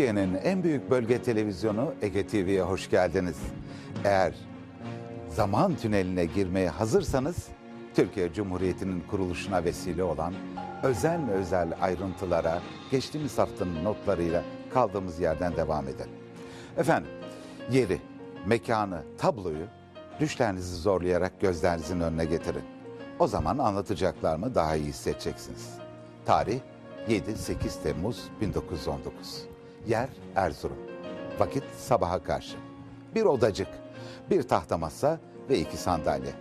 Türkiye'nin en büyük bölge televizyonu Ege TV'ye hoş geldiniz. Eğer zaman tüneline girmeye hazırsanız Türkiye Cumhuriyeti'nin kuruluşuna vesile olan özel ve özel ayrıntılara geçtiğimiz haftanın notlarıyla kaldığımız yerden devam edelim. Efendim, yeri, mekanı, tabloyu düşlerinizi zorlayarak gözlerinizin önüne getirin. O zaman anlatacaklarımı daha iyi hissedeceksiniz. Tarih 7-8 Temmuz 1919. Yer Erzurum. Vakit sabaha karşı. Bir odacık, bir tahta masa ve iki sandalye.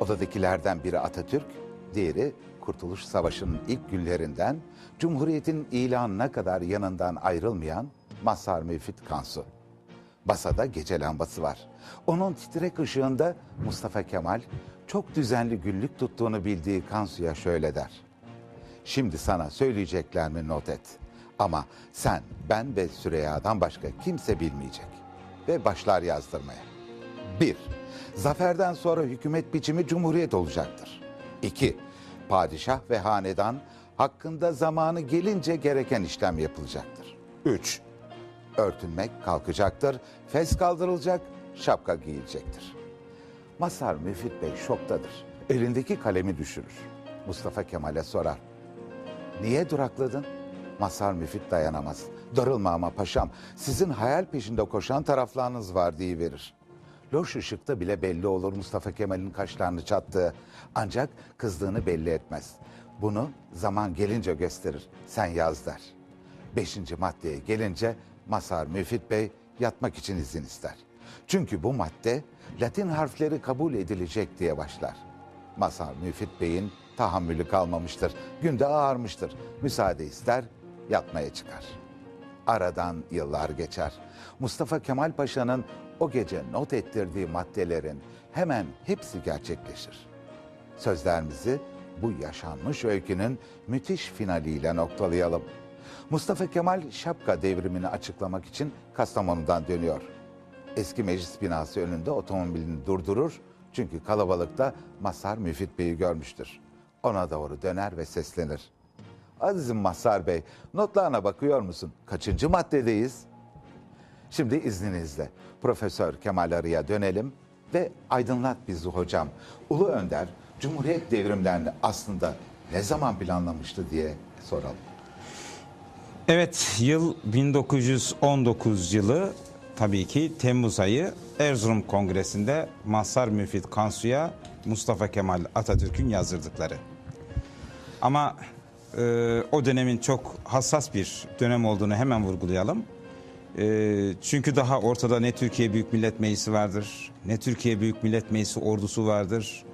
Odadakilerden biri Atatürk, diğeri Kurtuluş Savaşı'nın ilk günlerinden Cumhuriyet'in ilanına kadar yanından ayrılmayan Mazhar Müfit Kansu. Masada gece lambası var. Onun titrek ışığında Mustafa Kemal çok düzenli güllük tuttuğunu bildiği Kansu'ya şöyle der. Şimdi sana söyleyeceklerimi not et. Ama sen, ben ve Süreyya'dan başka kimse bilmeyecek. Ve başlar yazdırmaya. 1. Zaferden sonra hükümet biçimi cumhuriyet olacaktır. 2. Padişah ve hanedan hakkında zamanı gelince gereken işlem yapılacaktır. 3. Örtünmek kalkacaktır, fes kaldırılacak, şapka giyilecektir. Masar Müfit Bey şoktadır. Elindeki kalemi düşürür. Mustafa Kemal'e sorar. Niye durakladın? Masar Müfit dayanamaz. Darılma ama paşam, sizin hayal peşinde koşan taraflarınız var diye verir. Loş ışıkta bile belli olur Mustafa Kemal'in kaşlarını çattığı. Ancak kızdığını belli etmez. Bunu zaman gelince gösterir. Sen yaz der. Beşinci maddeye gelince Masar Müfit Bey yatmak için izin ister. Çünkü bu madde Latin harfleri kabul edilecek diye başlar. Masar Müfit Bey'in tahammülü kalmamıştır. Günde ağarmıştır. Müsaade ister, yatmaya çıkar. Aradan yıllar geçer. Mustafa Kemal Paşa'nın o gece not ettirdiği maddelerin hemen hepsi gerçekleşir. Sözlerimizi bu yaşanmış öykünün müthiş finaliyle noktalayalım. Mustafa Kemal şapka devrimini açıklamak için Kastamonu'dan dönüyor. Eski meclis binası önünde otomobilini durdurur çünkü kalabalıkta Masar Müfit Bey'i görmüştür. Ona doğru döner ve seslenir. Azizim Mazhar Bey, notlarına bakıyor musun? Kaçıncı maddedeyiz? Şimdi izninizle Profesör Kemal Arı'ya dönelim ve aydınlat bizi hocam. Ulu Önder Cumhuriyet devrimlerini aslında ne zaman planlamıştı diye soralım. Evet, yıl 1919 yılı tabii ki Temmuz ayı Erzurum Kongresi'nde Mazhar Müfit Kansu'ya Mustafa Kemal Atatürk'ün yazdırdıkları. Ama e, o dönemin çok hassas bir dönem olduğunu hemen vurgulayalım. E, çünkü daha ortada ne Türkiye Büyük Millet Meclisi vardır, ne Türkiye Büyük Millet Meclisi ordusu vardır,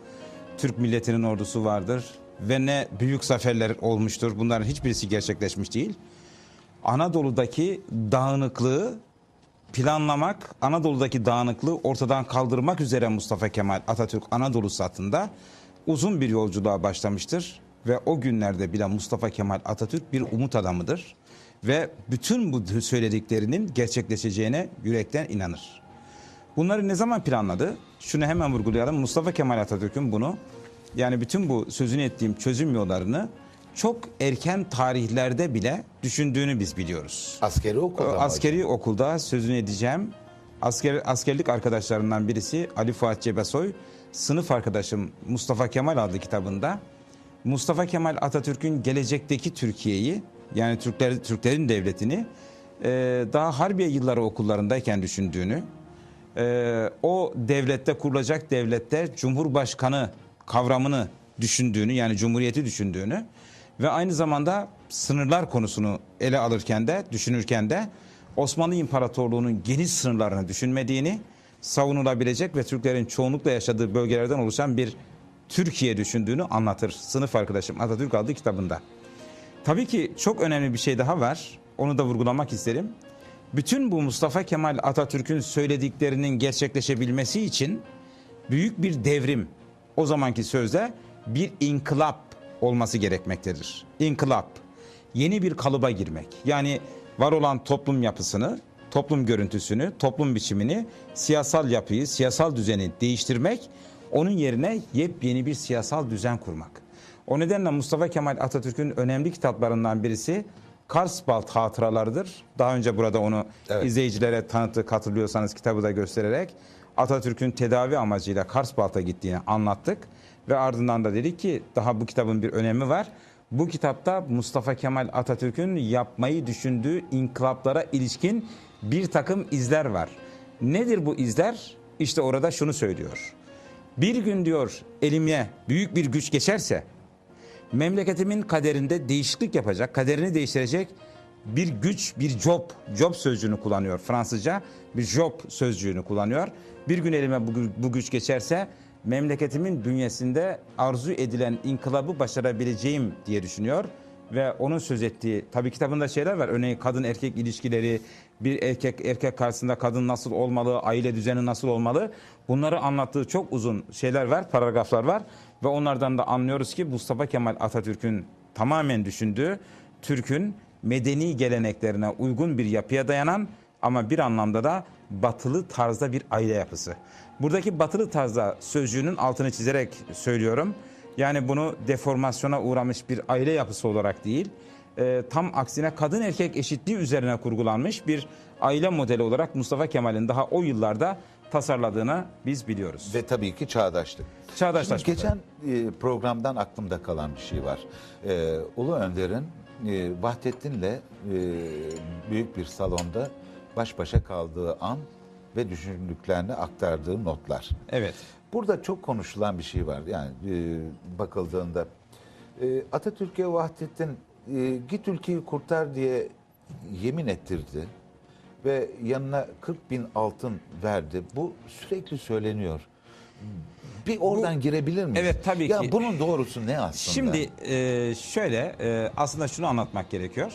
Türk milletinin ordusu vardır ve ne büyük zaferler olmuştur. Bunların hiçbirisi gerçekleşmiş değil. Anadolu'daki dağınıklığı planlamak, Anadolu'daki dağınıklığı ortadan kaldırmak üzere Mustafa Kemal Atatürk Anadolu satında uzun bir yolculuğa başlamıştır. Ve o günlerde bile Mustafa Kemal Atatürk bir umut adamıdır. Ve bütün bu söylediklerinin gerçekleşeceğine yürekten inanır. Bunları ne zaman planladı? Şunu hemen vurgulayalım. Mustafa Kemal Atatürk'ün bunu yani bütün bu sözünü ettiğim çözüm yollarını çok erken tarihlerde bile düşündüğünü biz biliyoruz. Askeri okulda Askeri okulda sözünü edeceğim. Asker, askerlik arkadaşlarından birisi Ali Fuat Cebesoy, sınıf arkadaşım Mustafa Kemal adlı kitabında Mustafa Kemal Atatürk'ün gelecekteki Türkiye'yi yani Türkler, Türklerin devletini e, daha Harbiye yılları okullarındayken düşündüğünü, e, o devlette kurulacak devlette Cumhurbaşkanı kavramını düşündüğünü yani Cumhuriyeti düşündüğünü ve aynı zamanda sınırlar konusunu ele alırken de düşünürken de Osmanlı İmparatorluğu'nun geniş sınırlarını düşünmediğini savunulabilecek ve Türklerin çoğunlukla yaşadığı bölgelerden oluşan bir Türkiye düşündüğünü anlatır. Sınıf arkadaşım Atatürk adlı kitabında. Tabii ki çok önemli bir şey daha var. Onu da vurgulamak isterim. Bütün bu Mustafa Kemal Atatürk'ün söylediklerinin gerçekleşebilmesi için büyük bir devrim, o zamanki sözde bir inkılap olması gerekmektedir. İnkılap, yeni bir kalıba girmek. Yani var olan toplum yapısını, toplum görüntüsünü, toplum biçimini, siyasal yapıyı, siyasal düzeni değiştirmek, onun yerine yepyeni bir siyasal düzen kurmak. O nedenle Mustafa Kemal Atatürk'ün önemli kitaplarından birisi Karsbalt hatıralarıdır. Daha önce burada onu Evet. izleyicilere tanıttık hatırlıyorsanız kitabı da göstererek Atatürk'ün tedavi amacıyla Karsbalt'a gittiğini anlattık. Ve ardından da dedik ki daha bu kitabın bir önemi var. Bu kitapta Mustafa Kemal Atatürk'ün yapmayı düşündüğü inkılaplara ilişkin bir takım izler var. Nedir bu izler? İşte orada şunu söylüyor. Bir gün diyor elime büyük bir güç geçerse memleketimin kaderinde değişiklik yapacak, kaderini değiştirecek bir güç, bir job, job sözcüğünü kullanıyor Fransızca. Bir job sözcüğünü kullanıyor. Bir gün elime bu, bu güç geçerse memleketimin bünyesinde arzu edilen inkılabı başarabileceğim diye düşünüyor. Ve onun söz ettiği, tabii kitabında şeyler var. Örneğin kadın erkek ilişkileri, bir erkek erkek karşısında kadın nasıl olmalı, aile düzeni nasıl olmalı. Bunları anlattığı çok uzun şeyler var, paragraflar var. Ve onlardan da anlıyoruz ki Mustafa Kemal Atatürk'ün tamamen düşündüğü Türk'ün medeni geleneklerine uygun bir yapıya dayanan ama bir anlamda da batılı tarzda bir aile yapısı. Buradaki batılı tarzda sözcüğünün altını çizerek söylüyorum. Yani bunu deformasyona uğramış bir aile yapısı olarak değil, e, tam aksine kadın erkek eşitliği üzerine kurgulanmış bir aile modeli olarak Mustafa Kemal'in daha o yıllarda tasarladığını biz biliyoruz. Ve tabii ki çağdaşlık. Çağdaşlaşma. Şimdi geçen e, programdan aklımda kalan bir şey var. E, Ulu Önder'in e, Vahdettin'le e, büyük bir salonda baş başa kaldığı an ve düşündüklerini aktardığı notlar. Evet. Burada çok konuşulan bir şey var. Yani e, bakıldığında e, Atatürk'e Vahdettin e, git ülkeyi kurtar diye yemin ettirdi ve yanına 40 bin altın verdi. Bu sürekli söyleniyor. Bir oradan girebilir miyiz? Evet, tabii ya ki. bunun doğrusu ne aslında? Şimdi e, şöyle e, aslında şunu anlatmak gerekiyor.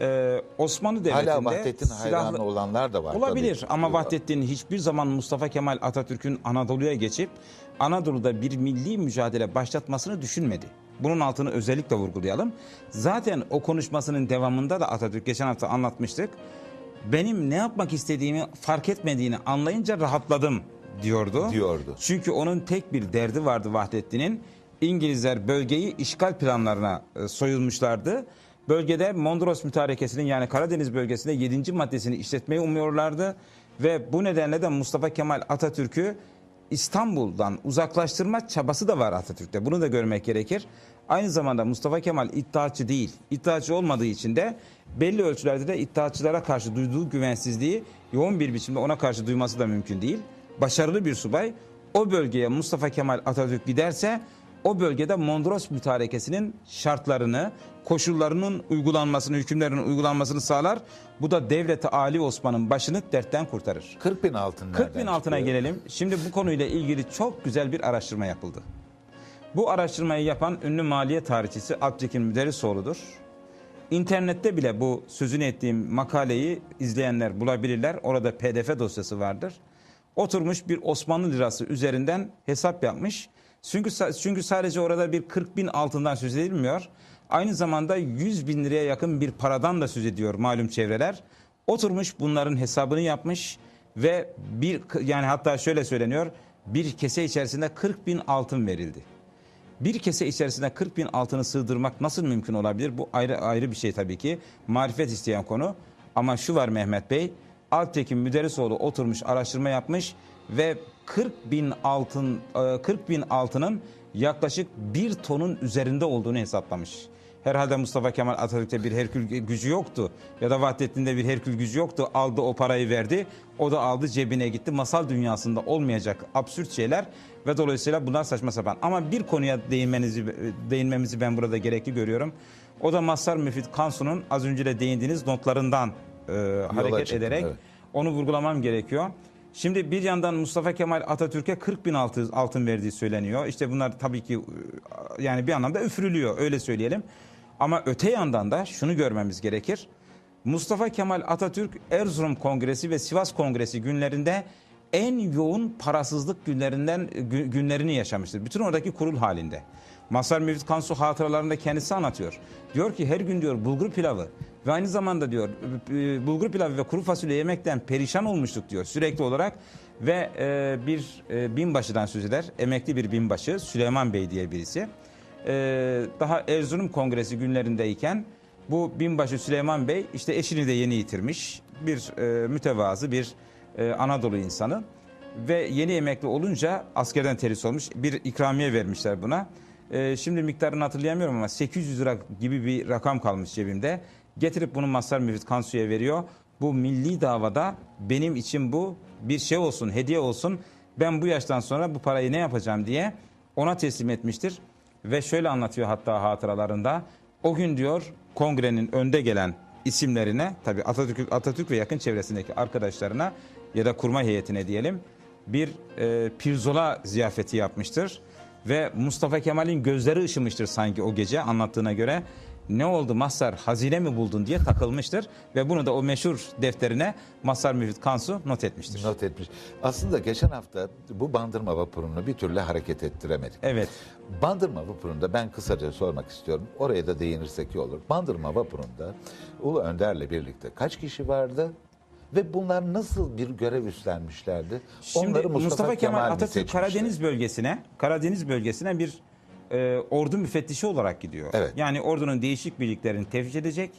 E, Osmanlı Devleti'nde hala Vahdettin hayranı olanlar da var. Olabilir tabii. ama Vahdettin hiçbir zaman Mustafa Kemal Atatürk'ün Anadolu'ya geçip Anadolu'da bir milli mücadele başlatmasını düşünmedi. Bunun altını özellikle vurgulayalım. Zaten o konuşmasının devamında da Atatürk geçen hafta anlatmıştık. Benim ne yapmak istediğimi fark etmediğini anlayınca rahatladım diyordu. Diyordu. Çünkü onun tek bir derdi vardı Vahdettin'in. İngilizler bölgeyi işgal planlarına e, soyulmuşlardı. Bölgede Mondros Mütarekesi'nin yani Karadeniz bölgesinde 7. maddesini işletmeyi umuyorlardı. Ve bu nedenle de Mustafa Kemal Atatürk'ü İstanbul'dan uzaklaştırma çabası da var Atatürk'te. Bunu da görmek gerekir. Aynı zamanda Mustafa Kemal iddiaçı değil. İddiaçı olmadığı için de belli ölçülerde de iddiaçılara karşı duyduğu güvensizliği yoğun bir biçimde ona karşı duyması da mümkün değil. Başarılı bir subay o bölgeye Mustafa Kemal Atatürk giderse o bölgede Mondros Mütarekesi'nin şartlarını, koşullarının uygulanmasını, hükümlerinin uygulanmasını sağlar. Bu da devleti Ali Osman'ın başını dertten kurtarır. 40 bin altın 40 bin altına çıkıyor? gelelim. Şimdi bu konuyla ilgili çok güzel bir araştırma yapıldı. Bu araştırmayı yapan ünlü maliye tarihçisi Abdülkin Müderrisoğlu'dur. İnternette bile bu sözünü ettiğim makaleyi izleyenler bulabilirler. Orada pdf dosyası vardır. Oturmuş bir Osmanlı lirası üzerinden hesap yapmış. Çünkü, çünkü sadece orada bir 40 bin altından söz edilmiyor. Aynı zamanda 100 bin liraya yakın bir paradan da söz ediyor malum çevreler. Oturmuş bunların hesabını yapmış ve bir yani hatta şöyle söyleniyor bir kese içerisinde 40 bin altın verildi. Bir kese içerisine 40 bin altını sığdırmak nasıl mümkün olabilir? Bu ayrı ayrı bir şey tabii ki. Marifet isteyen konu. Ama şu var Mehmet Bey. Alptekin Müderrisoğlu oturmuş araştırma yapmış ve 40 bin altın e, 40 bin altının yaklaşık bir tonun üzerinde olduğunu hesaplamış. Herhalde Mustafa Kemal Atatürk'te bir Herkül gücü yoktu. Ya da Vahdettin'de bir Herkül gücü yoktu. Aldı o parayı verdi. O da aldı cebine gitti. Masal dünyasında olmayacak absürt şeyler ve dolayısıyla bunlar saçma sapan. Ama bir konuya değinmenizi değinmemizi ben burada gerekli görüyorum. O da Mazhar Müfit Kansu'nun az önce de değindiğiniz notlarından e, hareket çıktım, ederek evet. onu vurgulamam gerekiyor. Şimdi bir yandan Mustafa Kemal Atatürk'e 40 bin altın, verdiği söyleniyor. İşte bunlar tabii ki e, yani bir anlamda üfürülüyor öyle söyleyelim. Ama öte yandan da şunu görmemiz gerekir. Mustafa Kemal Atatürk Erzurum Kongresi ve Sivas Kongresi günlerinde en yoğun parasızlık günlerinden gü- günlerini yaşamıştır. Bütün oradaki kurul halinde. Mazhar Müfit Kansu hatıralarında kendisi anlatıyor. Diyor ki her gün diyor bulgur pilavı ve aynı zamanda diyor e, bulgur pilavı ve kuru fasulye yemekten perişan olmuştuk diyor sürekli olarak ve e, bir e, binbaşıdan söz eder. Emekli bir binbaşı Süleyman Bey diye birisi. E, daha Erzurum Kongresi günlerindeyken Bu binbaşı Süleyman Bey işte eşini de yeni yitirmiş. Bir e, mütevazı bir e, Anadolu insanı. Ve yeni emekli olunca askerden terhis olmuş. Bir ikramiye vermişler buna. E, şimdi miktarını hatırlayamıyorum ama 800 lira gibi bir rakam kalmış cebimde. Getirip bunu Mazhar Müfit Kansu'ya veriyor. Bu milli davada benim için bu bir şey olsun, hediye olsun. Ben bu yaştan sonra bu parayı ne yapacağım diye ona teslim etmiştir. Ve şöyle anlatıyor hatta hatıralarında. O gün diyor kongrenin önde gelen isimlerine tabi Atatürk, Atatürk ve yakın çevresindeki arkadaşlarına ya da kurma heyetine diyelim bir e, pirzola ziyafeti yapmıştır. Ve Mustafa Kemal'in gözleri ışımıştır sanki o gece anlattığına göre. Ne oldu Mazhar hazine mi buldun diye takılmıştır. Ve bunu da o meşhur defterine Mazhar Müfit Kansu not etmiştir. Not etmiş. Aslında geçen hafta bu bandırma vapurunu bir türlü hareket ettiremedik. Evet. Bandırma vapurunda ben kısaca sormak istiyorum. Oraya da değinirsek iyi olur. Bandırma vapurunda Ulu Önder'le birlikte kaç kişi vardı? Ve bunlar nasıl bir görev üstlenmişlerdi? Şimdi Mustafa, Kemal, Atatürk Karadeniz bölgesine, Karadeniz bölgesine bir e, ordu müfettişi olarak gidiyor. Evet. Yani ordunun değişik birliklerini teftiş edecek.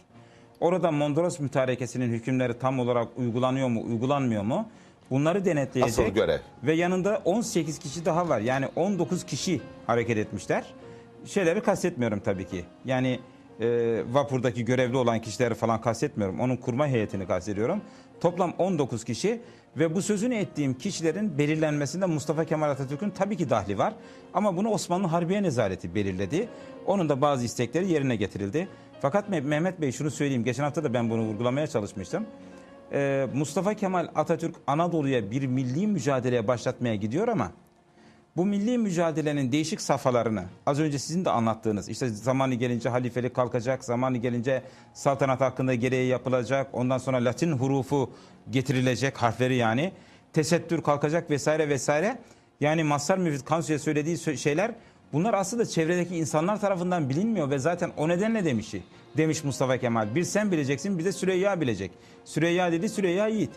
Orada Mondros mütarekesinin hükümleri tam olarak uygulanıyor mu, uygulanmıyor mu? Bunları denetleyecek. Asıl görev. Ve yanında 18 kişi daha var. Yani 19 kişi hareket etmişler. Şeyleri kastetmiyorum tabii ki. Yani e, vapurdaki görevli olan kişileri falan kastetmiyorum. Onun kurma heyetini kastediyorum. Toplam 19 kişi ve bu sözünü ettiğim kişilerin belirlenmesinde Mustafa Kemal Atatürk'ün tabii ki dahli var. Ama bunu Osmanlı Harbiye Nezareti belirledi. Onun da bazı istekleri yerine getirildi. Fakat Me- Mehmet Bey şunu söyleyeyim. Geçen hafta da ben bunu vurgulamaya çalışmıştım. Ee, Mustafa Kemal Atatürk Anadolu'ya bir milli mücadeleye başlatmaya gidiyor ama bu milli mücadelenin değişik safhalarını az önce sizin de anlattığınız işte zamanı gelince halifelik kalkacak, zamanı gelince saltanat hakkında gereği yapılacak, ondan sonra Latin hurufu getirilecek harfleri yani tesettür kalkacak vesaire vesaire. Yani Mazhar Müfit Kansu'ya söylediği sö- şeyler bunlar aslında çevredeki insanlar tarafından bilinmiyor ve zaten o nedenle demişi. Demiş Mustafa Kemal. Bir sen bileceksin bir de Süreyya bilecek. Süreyya dedi Süreyya Yiğit.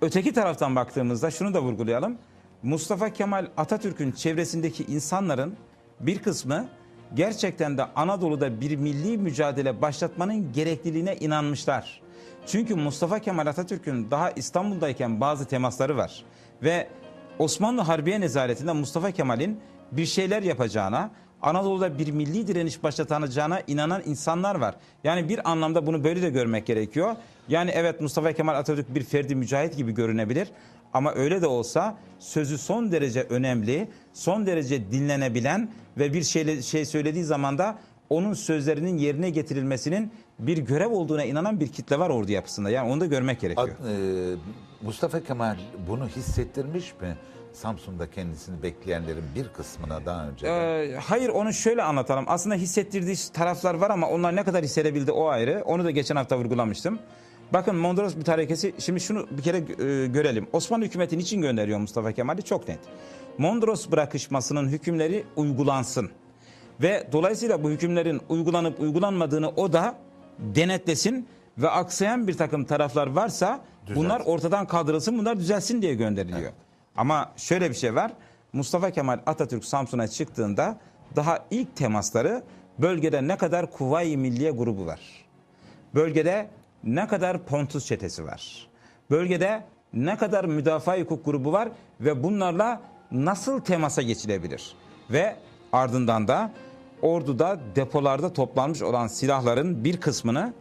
Öteki taraftan baktığımızda şunu da vurgulayalım. Mustafa Kemal Atatürk'ün çevresindeki insanların bir kısmı gerçekten de Anadolu'da bir milli mücadele başlatmanın gerekliliğine inanmışlar. Çünkü Mustafa Kemal Atatürk'ün daha İstanbul'dayken bazı temasları var. Ve Osmanlı Harbiye Nezareti'nde Mustafa Kemal'in bir şeyler yapacağına, Anadolu'da bir milli direniş başlatacağına inanan insanlar var. Yani bir anlamda bunu böyle de görmek gerekiyor. Yani evet Mustafa Kemal Atatürk bir ferdi mücahit gibi görünebilir. Ama öyle de olsa sözü son derece önemli, son derece dinlenebilen ve bir şey, şey söylediği zaman da onun sözlerinin yerine getirilmesinin bir görev olduğuna inanan bir kitle var ordu yapısında. Yani onu da görmek gerekiyor. Ad- e, Mustafa Kemal bunu hissettirmiş mi? Samsun'da kendisini bekleyenlerin bir kısmına daha önce. Ee, hayır onu şöyle anlatalım. Aslında hissettirdiği taraflar var ama onlar ne kadar hissedebildi o ayrı. Onu da geçen hafta vurgulamıştım. Bakın Mondros mütarekesi şimdi şunu bir kere e, görelim. Osmanlı hükümeti niçin gönderiyor Mustafa Kemal'i? Çok net. Mondros bırakışmasının hükümleri uygulansın. Ve dolayısıyla bu hükümlerin uygulanıp uygulanmadığını o da denetlesin ve aksayan bir takım taraflar varsa bunlar ortadan kaldırılsın, bunlar düzelsin diye gönderiliyor. Ama şöyle bir şey var. Mustafa Kemal Atatürk Samsun'a çıktığında daha ilk temasları bölgede ne kadar Kuvayi Milliye grubu var. Bölgede ne kadar Pontus çetesi var. Bölgede ne kadar müdafaa hukuk grubu var ve bunlarla nasıl temasa geçilebilir? Ve ardından da orduda depolarda toplanmış olan silahların bir kısmını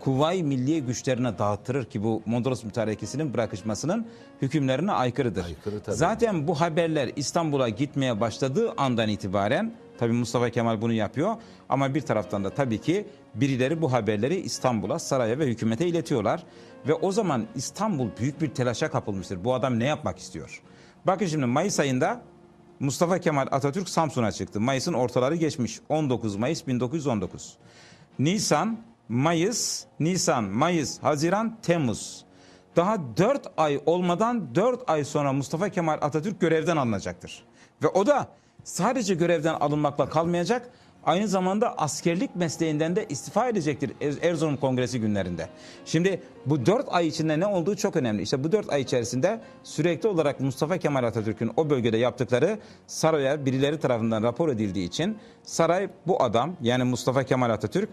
Kuvayi Milliye güçlerine dağıtırır ki bu Mondros Mütarekesi'nin bırakışmasının hükümlerine aykırıdır. Aykırı tabii. Zaten bu haberler İstanbul'a gitmeye başladığı andan itibaren tabii Mustafa Kemal bunu yapıyor ama bir taraftan da tabii ki birileri bu haberleri İstanbul'a, saraya ve hükümete iletiyorlar. Ve o zaman İstanbul büyük bir telaşa kapılmıştır. Bu adam ne yapmak istiyor? Bakın şimdi Mayıs ayında Mustafa Kemal Atatürk Samsun'a çıktı. Mayıs'ın ortaları geçmiş. 19 Mayıs 1919. Nisan, Mayıs, Nisan, Mayıs, Haziran, Temmuz. Daha 4 ay olmadan 4 ay sonra Mustafa Kemal Atatürk görevden alınacaktır. Ve o da sadece görevden alınmakla kalmayacak, aynı zamanda askerlik mesleğinden de istifa edecektir Er- Erzurum Kongresi günlerinde. Şimdi bu 4 ay içinde ne olduğu çok önemli. İşte bu 4 ay içerisinde sürekli olarak Mustafa Kemal Atatürk'ün o bölgede yaptıkları saraya birileri tarafından rapor edildiği için saray bu adam yani Mustafa Kemal Atatürk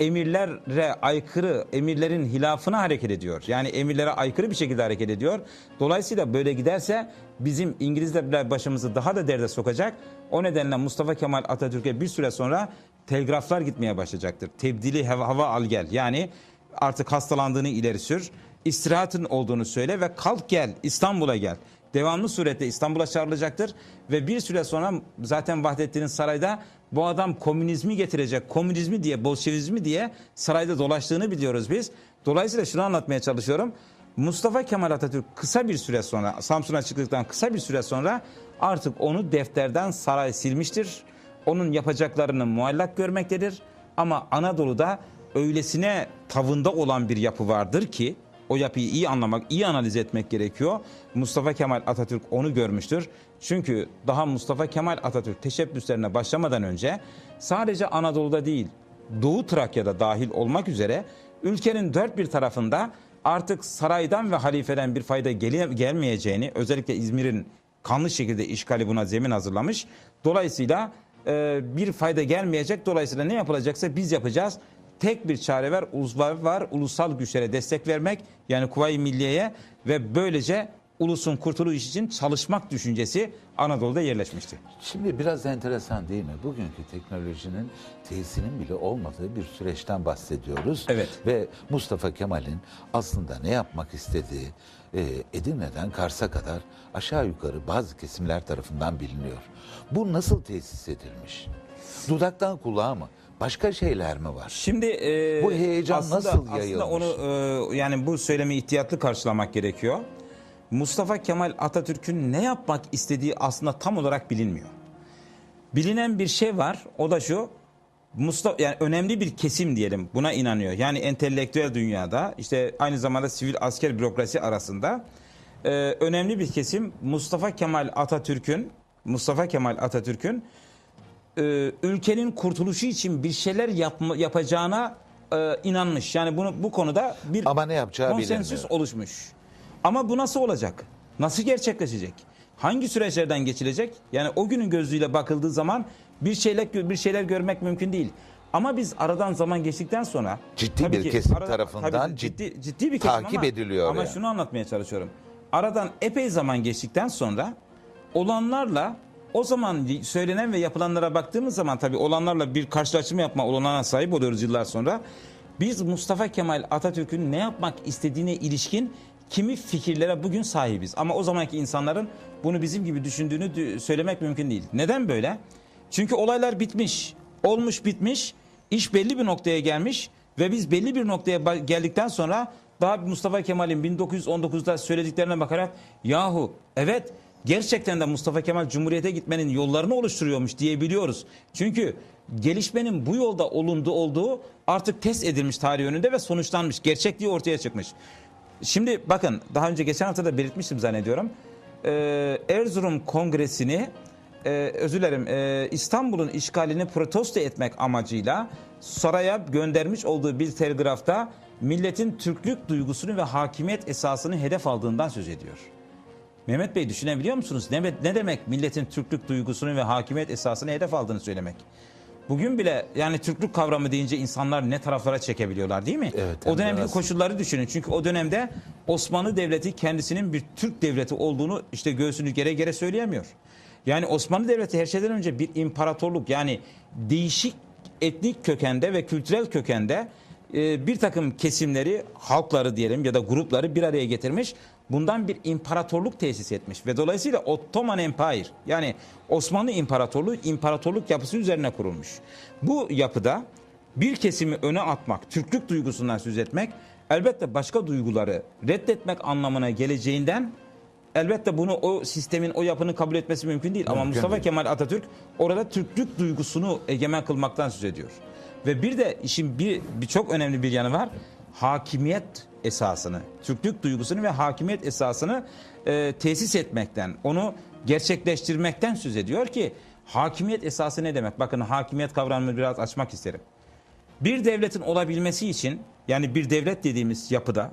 emirlere aykırı, emirlerin hilafına hareket ediyor. Yani emirlere aykırı bir şekilde hareket ediyor. Dolayısıyla böyle giderse bizim İngilizler başımızı daha da derde sokacak. O nedenle Mustafa Kemal Atatürk'e bir süre sonra telgraflar gitmeye başlayacaktır. Tebdili hava, hava al gel. Yani artık hastalandığını ileri sür. istirahatın olduğunu söyle ve kalk gel İstanbul'a gel. Devamlı surette İstanbul'a çağrılacaktır ve bir süre sonra zaten Vahdettin'in sarayda bu adam komünizmi getirecek, komünizmi diye, bolşevizmi diye sarayda dolaştığını biliyoruz biz. Dolayısıyla şunu anlatmaya çalışıyorum. Mustafa Kemal Atatürk kısa bir süre sonra, Samsun'a çıktıktan kısa bir süre sonra artık onu defterden saray silmiştir. Onun yapacaklarını muallak görmektedir. Ama Anadolu'da öylesine tavında olan bir yapı vardır ki o yapıyı iyi anlamak, iyi analiz etmek gerekiyor. Mustafa Kemal Atatürk onu görmüştür. Çünkü daha Mustafa Kemal Atatürk teşebbüslerine başlamadan önce sadece Anadolu'da değil, Doğu Trakya'da dahil olmak üzere ülkenin dört bir tarafında artık saraydan ve halifeden bir fayda gele- gelmeyeceğini, özellikle İzmir'in kanlı şekilde işgali buna zemin hazırlamış. Dolayısıyla e, bir fayda gelmeyecek. Dolayısıyla ne yapılacaksa biz yapacağız. Tek bir çare var, uzvar var, ulusal güçlere destek vermek yani Kuvayi Milliye'ye ve böylece ulusun kurtuluş için çalışmak düşüncesi Anadolu'da yerleşmişti. Şimdi biraz enteresan değil mi? Bugünkü teknolojinin tesisinin bile olmadığı bir süreçten bahsediyoruz. Evet. Ve Mustafa Kemal'in aslında ne yapmak istediği e, Edirne'den Kars'a kadar aşağı yukarı bazı kesimler tarafından biliniyor. Bu nasıl tesis edilmiş? Dudaktan kulağa mı? Başka şeyler mi var? Şimdi e, Bu heyecan aslında, nasıl Aslında yayılmış? onu e, yani bu söylemi ihtiyatlı karşılamak gerekiyor. Mustafa Kemal Atatürk'ün ne yapmak istediği aslında tam olarak bilinmiyor. Bilinen bir şey var. O da şu. Mustafa yani önemli bir kesim diyelim buna inanıyor. Yani entelektüel dünyada işte aynı zamanda sivil asker bürokrasi arasında e, önemli bir kesim Mustafa Kemal Atatürk'ün Mustafa Kemal Atatürk'ün e, ülkenin kurtuluşu için bir şeyler yapma, yapacağına e, inanmış. Yani bunu bu konuda bir Ama ne yapacağı konsensüs bilinmiyor. oluşmuş. Ama bu nasıl olacak? Nasıl gerçekleşecek? Hangi süreçlerden geçilecek? Yani o günün gözüyle bakıldığı zaman bir şeyler bir şeyler görmek mümkün değil. Ama biz aradan zaman geçtikten sonra Ciddi bir ki kesim arada- tarafından tabii cid- ciddi bir kesim takip ama, ediliyor Ama yani. şunu anlatmaya çalışıyorum. Aradan epey zaman geçtikten sonra olanlarla o zaman söylenen ve yapılanlara baktığımız zaman tabii olanlarla bir karşılaştırma yapma olanağına sahip oluyoruz yıllar sonra. Biz Mustafa Kemal Atatürk'ün ne yapmak istediğine ilişkin kimi fikirlere bugün sahibiz. Ama o zamanki insanların bunu bizim gibi düşündüğünü dü- söylemek mümkün değil. Neden böyle? Çünkü olaylar bitmiş, olmuş bitmiş, iş belli bir noktaya gelmiş ve biz belli bir noktaya geldikten sonra daha Mustafa Kemal'in 1919'da söylediklerine bakarak yahu evet gerçekten de Mustafa Kemal Cumhuriyet'e gitmenin yollarını oluşturuyormuş diyebiliyoruz. Çünkü gelişmenin bu yolda olundu olduğu artık test edilmiş tarih önünde ve sonuçlanmış. Gerçekliği ortaya çıkmış. Şimdi bakın daha önce geçen hafta da belirtmiştim zannediyorum. Ee, Erzurum Kongresi'ni e, özür dilerim e, İstanbul'un işgalini protesto etmek amacıyla saraya göndermiş olduğu bir telgrafta milletin Türklük duygusunu ve hakimiyet esasını hedef aldığından söz ediyor. Mehmet Bey düşünebiliyor musunuz? Ne, ne demek milletin Türklük duygusunu ve hakimiyet esasını hedef aldığını söylemek? Bugün bile yani Türklük kavramı deyince insanlar ne taraflara çekebiliyorlar değil mi? Evet, o dönemki nasıl? koşulları düşünün. Çünkü o dönemde Osmanlı Devleti kendisinin bir Türk devleti olduğunu işte göğsünü gere gere söyleyemiyor. Yani Osmanlı Devleti her şeyden önce bir imparatorluk yani değişik etnik kökende ve kültürel kökende e, bir takım kesimleri, halkları diyelim ya da grupları bir araya getirmiş. Bundan bir imparatorluk tesis etmiş ve dolayısıyla Ottoman Empire yani Osmanlı İmparatorluğu imparatorluk yapısı üzerine kurulmuş. Bu yapıda bir kesimi öne atmak, Türklük duygusundan söz etmek elbette başka duyguları reddetmek anlamına geleceğinden elbette bunu o sistemin o yapının kabul etmesi mümkün değil. Ama Mümkün Mustafa değil. Kemal Atatürk orada Türklük duygusunu egemen kılmaktan söz ediyor. Ve bir de işin bir, bir çok önemli bir yanı var. Hakimiyet esasını, Türklük duygusunu ve hakimiyet esasını e, tesis etmekten, onu gerçekleştirmekten söz ediyor ki hakimiyet esası ne demek? Bakın hakimiyet kavramını biraz açmak isterim. Bir devletin olabilmesi için yani bir devlet dediğimiz yapıda